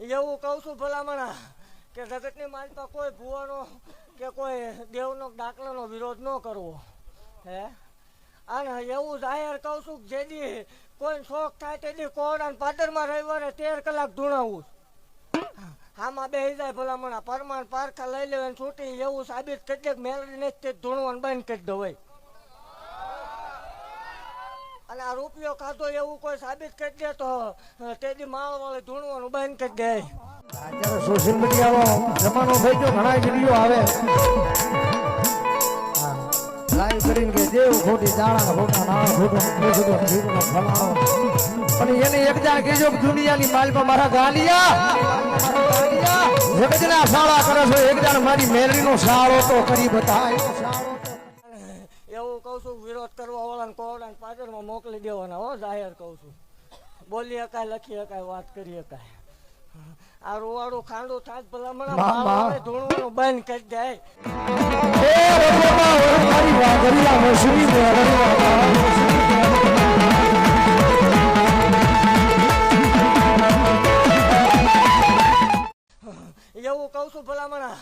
એવું કહું છું ભલામણા કે જગતની માલમાં કોઈ ભુવાનો કે કોઈ દેવનો દાખલાનો વિરોધ ન કરવો. હે? અને એવું જાહેર કહું છું કે જેદી કોઈ શોખ થાય તેદી કોડ અને પાદરમાં રવિવારે તેર કલાક ધૂણાવું આમાં બે જાય ભલામણા. પરમાણ પારખા લઈ લેવાને છૂટી એવું સાબિત કરી દે કે મેલડીને જ તે ધૂણવાનું બંધ કરી દો ભાઈ અને આ રૂપિયો ખાધો એવું કોઈ સાબિત કરી દે તો તેદી માળ વાળે ધૂણવાનું બંધ કરી દે. અત્યારે સોશિયલ મીડિયાનો જમાનો થઈ ગયો, ઘણા વીડિયો આવે. લાઈવ કરીને કે દેવ ખોટી દાણા ખોટા નાણા ખોટું ખોટું ફલાણો. પણ એને એક જા કેજો દુનિયાની માલમાં મારા ગાલિયા. જગતના સાળા કરે છે, એક જાણ મારી મેલરીનો સાળો તો કરી બતાય કહું છું વિરોધ કરવા વાળાને કોવડાને પાદરમાં મોકલી દેવાના હો જાહેર કહું છું બોલી શકાય લખી શકાય વાત કરી શકાય આ રોવાડું ખાંડું થાય ભલામણ. ધૂણવાનું બંધ કરી મેળવીમાં. એવું કહું છું ભલામણા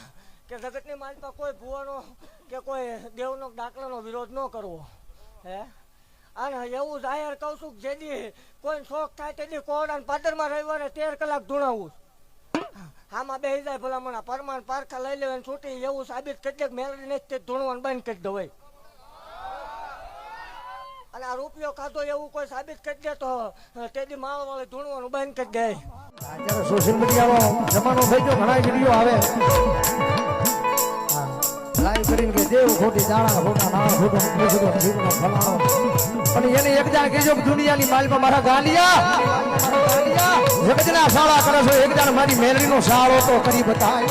કે જગતની માનતા કોઈ ભુવાનો કે કોઈ દેવનો દાખલાનો વિરોધ ન કરવો. હે? અને એવું જાહેર કહું છું કે જેદી કોઈ શોખ થાય તેદી કોરડા ને પાદરમાં રવિવારે તેર કલાક ધૂણાવું આમાં બે જાય ભલામણ પરમાણ પારખા લઈ લેવા છૂટી એવું સાબિત કરી દે જ તે ધૂણવાનું બંધ કરી દો અને આ રૂપિયો ખાધો એવું કોઈ સાબિત કરી દે તો તેદી માળ વાળી ધૂણવાનું બંધ કરી દે. સોશિયલ મીડિયાનો જમાનો થઈ ગયો, ઘણા વીડિયો આવે. કરીને કે દેવ ખોટી દાણા ખોટા નાળ ખોટો ખોટો ખોટો ફલાણો. પણ એને એક જાણ કહેજો કે દુનિયાની માલમાં મારા ગાલિયા. જગતના શાળા કરે છે એક જાણ મારી મેલરીનો શાળો તો કરી બતાય.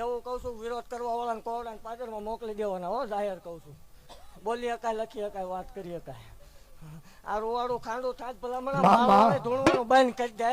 એવું કહું છું વિરોધ કરવા વાળાને કોરડા ને પાદરમાં મોકલી દેવાના હો જાહેર કહું છું. બોલી શકાય લખી શકાય વાત કરી શકાય આ રોવાડું ખાંડું થાય ભલામણ ધૂણવાનું બંધ કરી દે.